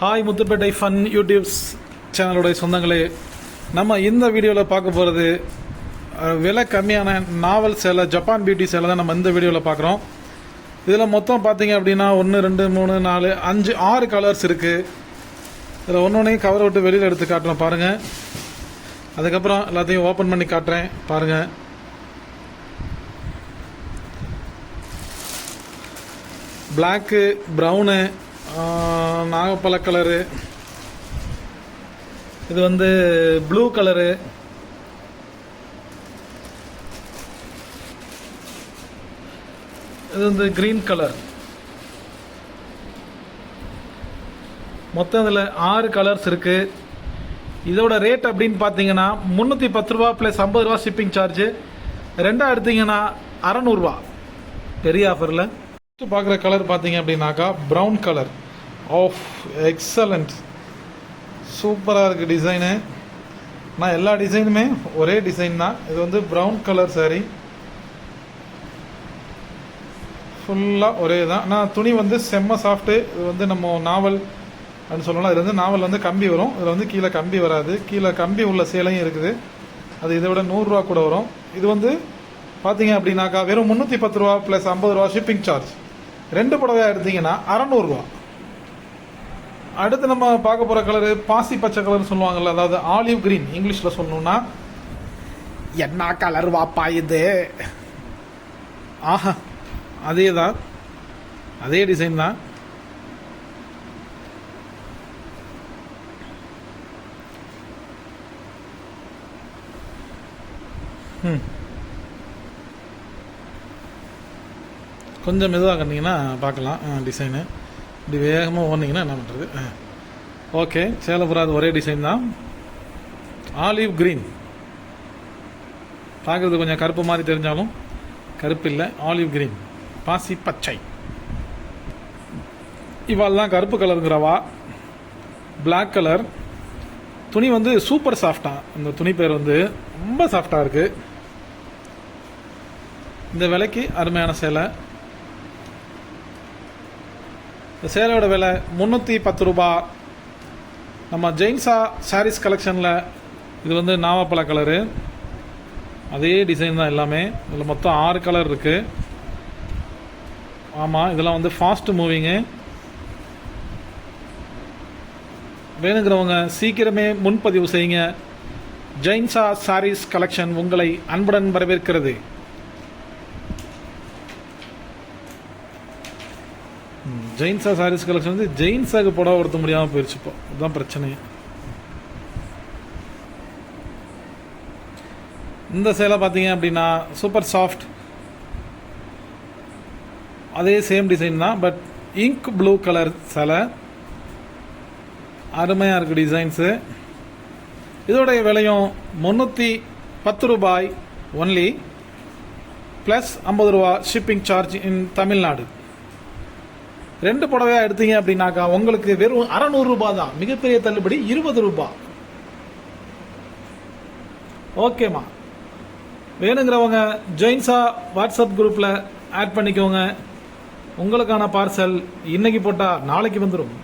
Hi Muthupettai fun YouTubes சேனலுடைய சொந்தங்களே நம்ம இந்த வீடியோவில் பார்க்க போகிறது விலை கம்மியான நாவல் சேலை ஜப்பான் பியூட்டி சேலை தான் நம்ம இந்த வீடியோவில் பார்க்குறோம். இதில் மொத்தம் பார்த்தீங்க அப்படின்னா ஒன்று ரெண்டு மூணு நாலு அஞ்சு ஆறு கலர்ஸ் இருக்குது இதில் ஒன்று ஒன்றையும் கவர் விட்டு வெளியில் எடுத்து காட்டுறோம் பாருங்கள் அதுக்கப்புறம் எல்லாத்தையும் ஓப்பன் பண்ணி காட்டுறேன் பாருங்கள் பிளாக்கு ப்ரௌனு நாகப்பழ கலரு இது வந்து ப்ளூ கலரு இது வந்து கிரீன் கலர் மொத்தம் இதில் ஆறு கலர்ஸ் இருக்கு. இதோட ரேட் அப்படின்னு பார்த்தீங்கன்னா முந்நூற்றி பத்து ரூபா ப்ளஸ் ஐம்பது ரூபா ஷிப்பிங் சார்ஜு ரெண்டாக எடுத்தீங்கன்னா அறநூறுவா பெரிய ஆஃபரில் பார்க்குற கலர் பார்த்தீங்க அப்படின்னாக்கா ப்ரௌன் கலர் ஆஃப் எக்ஸலண்ட் சூப்பராக இருக்குது டிசைனு நான் எல்லா டிசைனுமே ஒரே டிசைன் தான். இது வந்து ப்ரௌன் கலர் சாரீ ஃபுல்லாக ஒரே தான். ஆனால் துணி வந்து செம்ம சாஃப்ட்டு இது வந்து நம்ம நாவல் அப்படின்னு சொல்லலாம் இது வந்து நாவல் வந்து கம்பி வரும். இதில் வந்து கீழே கம்பி வராது. கீழே கம்பி உள்ள சேலையும் இருக்குது. அது இதை விட நூறுரூவா கூட வரும். இது வந்து பார்த்தீங்க அப்படின்னாக்கா வெறும் முந்நூற்றி பத்து ரூபா ப்ளஸ் ஐம்பது ரூபா ஷிப்பிங் சார்ஜ் ரெண்டு புடவையாக எடுத்தீங்கன்னா அறநூறுரூவா அடுத்து நம்ம பார்க்க போகிற கலரு பாசி பச்சை கலர் சொல்லுவாங்கள்ல அதாவது ஆலிவ் கிரீன் இங்கிலீஷில் சொல்லணும்னா என்ன கலர் வாப்பா இது? ஆஹா அதே தான் அதே டிசைன் தான். ம் கொஞ்சம் மெதுவாக கட்டிங்கன்னா பார்க்கலாம். டிசைனு இப்படி வேகமாக ஓடினீங்கன்னா என்ன பண்ணுறது ஓகே சேலப்புறா அது ஒரே டிசைன் தான். ஆலிவ் க்ரீன் பார்க்குறது கொஞ்சம் கருப்பு மாதிரி தெரிஞ்சாலும் கருப்பு இல்லை. ஆலிவ் க்ரீன் பாசி பச்சை. இவாள் தான் கருப்பு கலருங்கிறவா பிளாக் கலர் துணி வந்து சூப்பர் சாஃப்டாக இந்த துணி பேர் வந்து ரொம்ப சாஃப்டாக இருக்குது இந்த விலைக்கு அருமையான சேலை. இந்த சேலையோட விலை முந்நூற்றி பத்து ரூபா. நம்ம ஜெயின்ஸா சாரீஸ் கலெக்ஷனில் இது வந்து நாவப்பழ கலரு அதே டிசைன் தான் எல்லாமே. இதில் மொத்தம் ஆறு கலர் இருக்குது ஆமாம் இதெல்லாம் வந்து ஃபாஸ்ட் மூவிங்கு வேணுங்கிறவங்க சீக்கிரமே முன்பதிவு செய்யுங்க. ஜெயின்ஸா சாரீஸ் கலெக்ஷன் உங்களை அன்புடன் வரவேற்கிறது. ஜெயின்ஸா சாரீஸ் கலெக்ஷன் வந்து ஜெயின்ஸாக்கு புடவை உடுத்த முடியாமல் போயிடுச்சுப்போ அதுதான் பிரச்சனை இந்த சேலை பார்த்தீங்க அப்படின்னா சூப்பர் சாஃப்ட் அதே சேம் டிசைன் தான் பட் இங்க் ப்ளூ கலர் சேலை. அருமையாக இருக்குது டிசைன்ஸு இதோடைய விலையும் முந்நூற்றி பத்து ரூபாய் ஒன்லி ப்ளஸ் ஐம்பது ரூபா ஷிப்பிங் சார்ஜ் இன் தமிழ்நாடு. ரெண்டு புடவையா எடுத்தீங்க அப்படின்னாக்கா உங்களுக்கு வெறும் அறநூறு ரூபாய் தான். மிகப்பெரிய தள்ளுபடி இருபது ரூபாய். ஓகேம்மா வேணுங்கிறவங்க ஜெயின்ஸா வாட்ஸ்அப் குரூப்பில் ஆட் பண்ணிக்கோங்க. உங்களுக்கான பார்சல் இன்னைக்கு போட்டால் நாளைக்கு வந்துடும்